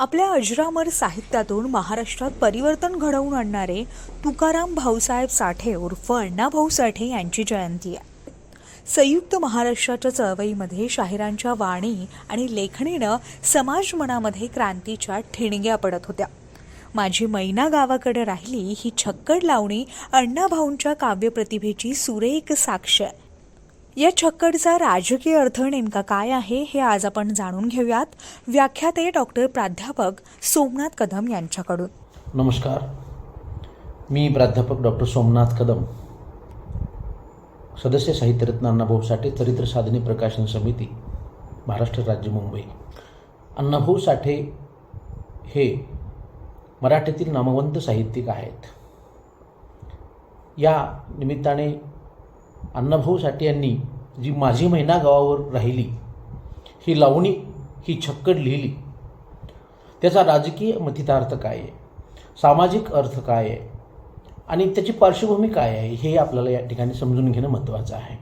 आपल्या अजरामर साहित्यातून महाराष्ट्रात परिवर्तन घडवून आणणारे तुकाराम भाऊसाहेब साठे उर्फ अण्णाभाऊ साठे यांची जयंती आहे. संयुक्त महाराष्ट्राच्या चळवळीमध्ये शाहिरांच्या वाणी आणि लेखणीनं समाज मनामध्ये क्रांतीच्या ठिणग्या पडत होत्या. माझी मैना गावाकडे राहिली ही छक्कड लावणी अण्णाभाऊंच्या काव्यप्रतिभेची सुरेख साक्ष आहे. या छक्कडचा राजकीय अर्थ नेमका काय आहे हे आज आपण जाणून घेऊयात. व्याख्याते डॉक्टर प्राध्यापक सोमनाथ कदम यांच्याकडून. नमस्कार. मी प्राध्यापक डॉक्टर सोमनाथ कदम. सदस्य साहित्यरत्न अण्णाभाऊ साठे चरित्र साधने प्रकाशन समिती महाराष्ट्र राज्य मुंबई. अण्णाभाऊ साठे हे मराठीतील नामवंत साहित्यिक आहेत. या निमित्ताने अण्णाभाऊ साठे यांनी जी माझी महिना गावावर राहिली ही लावणी ही छक्कड लिहिली त्याचा राजकीय मथितार्थ काय आहे? सामाजिक अर्थ काय आहे? आणि त्याची पार्श्वभूमी काय आहे? हे आपल्याला या ठिकाणी समजून घेणं महत्त्वाचं आहे.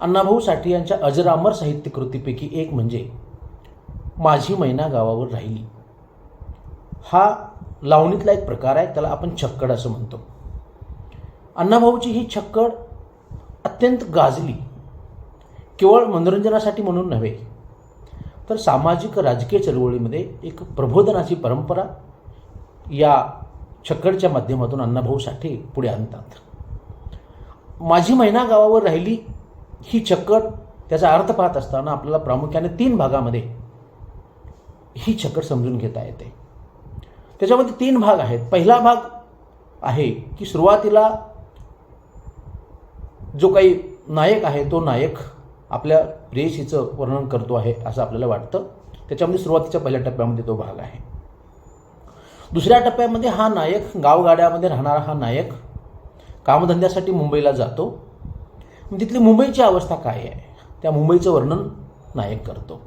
अण्णाभाऊ साठे यांच्या अजरामर साहित्य कृतीपैकी एक म्हणजे माझी मैना गावावर राहिली. हा लावणीतला एक प्रकार आहे त्याला आपण छक्कड असं म्हणतो. अण्णाभाऊची ही छक्कड अत्यंत गाजली. केवळ मनोरंजनासाठी म्हणून नव्हे तर सामाजिक राजकीय चळवळीमध्ये एक प्रबोधनाची परंपरा या छक्कडच्या माध्यमातून अण्णाभाऊ साठे पुढे आणतात. माझी महिना गावावर राहिली ही छक्कड त्याचा अर्थ पाहत असताना आपल्याला प्रामुख्याने तीन भागामध्ये ही छक्कड समजून घेता येते. त्याच्यामध्ये तीन भाग आहेत. पहिला भाग आहे की सुरुवातीला जो काही नायक आहे तो नायक आपल्या प्रेयशीचं वर्णन करतो आहे असं आपल्याला वाटतं. त्याच्यामध्ये सुरुवातीच्या पहिल्या टप्प्यामध्ये तो भाग आहे. दुसऱ्या टप्प्यामध्ये हा नायक गावगाड्यामध्ये राहणारा हा नायक कामधंद्यासाठी मुंबईला जातो. मग तिथली मुंबईची अवस्था काय आहे? त्या मुंबईचं वर्णन नायक करतो.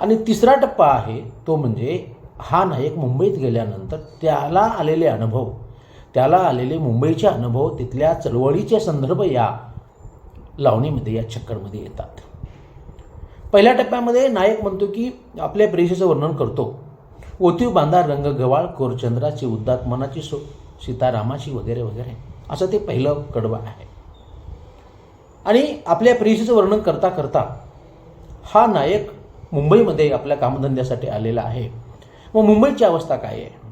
आणि तिसरा टप्पा आहे तो म्हणजे हा नायक मुंबईत गेल्यानंतर त्याला आलेले अनुभव त्याला आलेले मुंबईचे अनुभव तिथल्या चळवळीचे संदर्भ या लावणीमध्ये या चक्करमध्ये येतात. पहिल्या टप्प्यामध्ये नायक म्हणतो की आपल्या प्रेषेचं वर्णन करतो. ओतीव बांधा रंग गवाळ कोरचंद्राची उद्दात्मनाची सो सीतारामाची वगैरे वगैरे. असं ते पहिलं कडवं आहे. आणि आपल्या प्रेषेचं वर्णन करता करता हा नायक मुंबईमध्ये आपल्या कामधंद्यासाठी आलेला आहे. मग मुंबईची अवस्था काय आहे?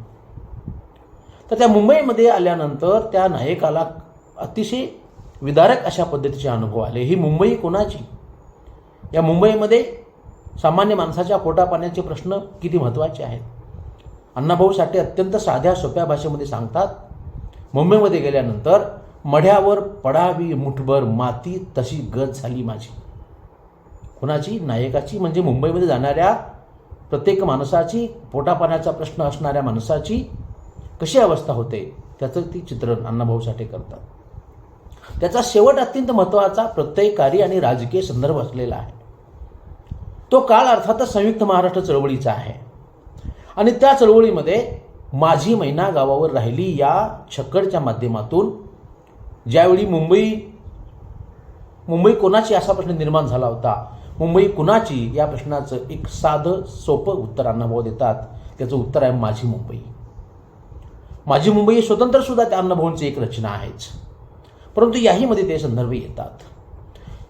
तर त्या मुंबईमध्ये आल्यानंतर त्या नायकाला अतिशय विदारक अशा पद्धतीचे अनुभव आले. ही मुंबई कोणाची? या मुंबईमध्ये सामान्य माणसाच्या पोटापाण्याचे प्रश्न किती महत्त्वाचे आहेत? अण्णाभाऊ साठे अत्यंत साध्या सोप्या भाषेमध्ये सांगतात मुंबईमध्ये गेल्यानंतर मढ्यावर पडावी मुठभर माती तशी गत झाली माझी. कुणाची? नायकाची. म्हणजे मुंबईमध्ये जाणाऱ्या प्रत्येक माणसाची पोटापाण्याचा प्रश्न असणाऱ्या माणसाची कशी अवस्था होते त्याचं ती चित्रण अण्णाभाऊ साठे करतात. त्याचा शेवट अत्यंत महत्त्वाचा प्रत्ययकारी आणि राजकीय संदर्भ असलेला आहे. तो काळ अर्थातच संयुक्त महाराष्ट्र चळवळीचा आहे. आणि त्या चळवळीमध्ये माझी मैना गावावर राहिली या छक्कडच्या माध्यमातून ज्यावेळी मुंबई मुंबई कोणाची असा प्रश्न निर्माण झाला होता? मुंबई कुणाची? या प्रश्नाचं एक साधं सोपं उत्तर अण्णाभाऊ देतात. त्याचं उत्तर आहे माझी मुंबई. माझी मुंबई ही स्वतंत्र सुद्धा त्या अन्नभवनची एक रचना आहेच. परंतु याहीमध्ये ते संदर्भ येतात.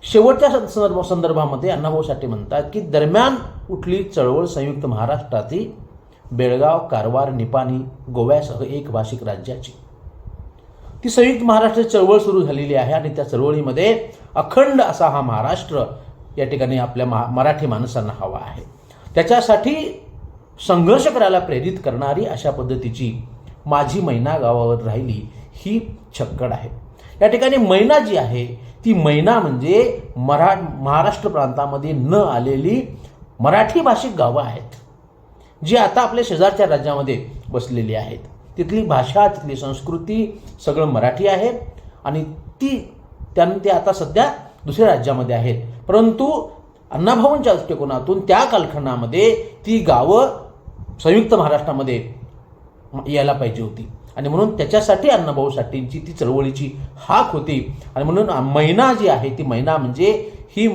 शेवटच्या संदर्भ संदर्भामध्ये अण्णाभाऊ साठे म्हणतात की दरम्यान उठली चळवळ संयुक्त महाराष्ट्रातील बेळगाव कारवार निपाणी गोव्यासह एक भाषिक राज्याची. ती संयुक्त महाराष्ट्र चळवळ सुरू झालेली आहे आणि त्या चळवळीमध्ये अखंड असा हा महाराष्ट्र या ठिकाणी आपल्या मा मराठी माणसांना हवा आहे. त्याच्यासाठी संघर्ष करायला प्रेरित करणारी अशा पद्धतीची माझी मैना गावावर राहिली ही छक्कड आहे. या ठिकाणी मैना जी आहे ती मैना म्हणजे मरा महाराष्ट्र प्रांतामध्ये न आलेली मराठी भाषिक गावं आहेत जी आता आपल्या शेजारच्या राज्यामध्ये बसलेली आहेत. तिथली भाषा तिथली संस्कृती सगळं मराठी आहे आणि ती त्यानं ते आता सध्या दुसऱ्या राज्यामध्ये आहेत. परंतु अण्णाभाऊंच्या दृष्टिकोनातून त्या कालखंडामध्ये ती गावं संयुक्त महाराष्ट्रामध्ये यायला पाहिजे होती. आणि म्हणून त्याच्यासाठी अण्णाभाऊ साठेंची ती चळवळीची हाक होती. आणि म्हणून मैना जी आहे ती महिना म्हणजे ही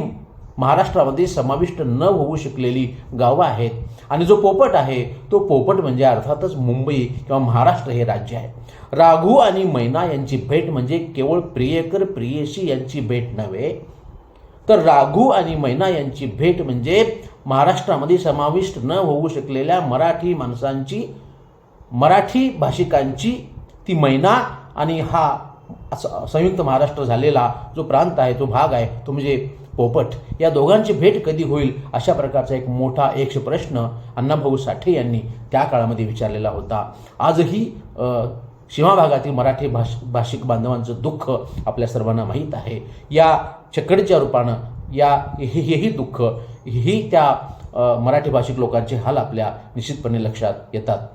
महाराष्ट्रामध्ये समाविष्ट न होऊ शकलेली गावं आहेत. आणि जो पोपट आहे तो पोपट म्हणजे अर्थातच मुंबई किंवा महाराष्ट्र हे राज्य आहे. राघू आणि मैना यांची भेट म्हणजे केवळ प्रियकर प्रियशी यांची भेट नव्हे तर राघू आणि मैना यांची भेट म्हणजे महाराष्ट्रामध्ये समाविष्ट न होऊ शकलेल्या मराठी माणसांची मराठी भाषिकांची ती मैना आणि हा संयुक्त महाराष्ट्र झालेला जो प्रांत आहे तो भाग आहे तो म्हणजे पोपट. या दोघांची भेट कधी होईल अशा प्रकारचा एक मोठा एक प्रश्न अण्णाभाऊ साठे यांनी त्या काळामध्ये विचारलेला होता. आजही सीमा भागातील मराठी भाष भाषिक बांधवांचं दुःख आपल्या सर्वांना माहीत आहे. या चकडच्या रूपानं या हे हेही दुःख ही त्या मराठी भाषिक लोकांचे हाल आपल्या निश्चितपणे लक्षात येतात.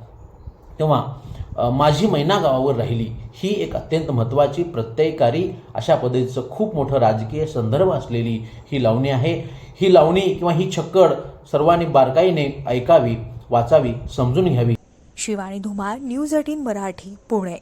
तेव्हा माझी मैना गावावर राहिली ही एक अत्यंत महत्त्वाची प्रत्ययकारी अशा पद्धतीचं खूप मोठं राजकीय संदर्भ असलेली ही लावणी आहे. ही लावणी किंवा ही छक्कड सर्वांनी बारकाईने ऐकावी वाचावी समजून घ्यावी. Shivani Dhumal news eighteen Marathi Pune.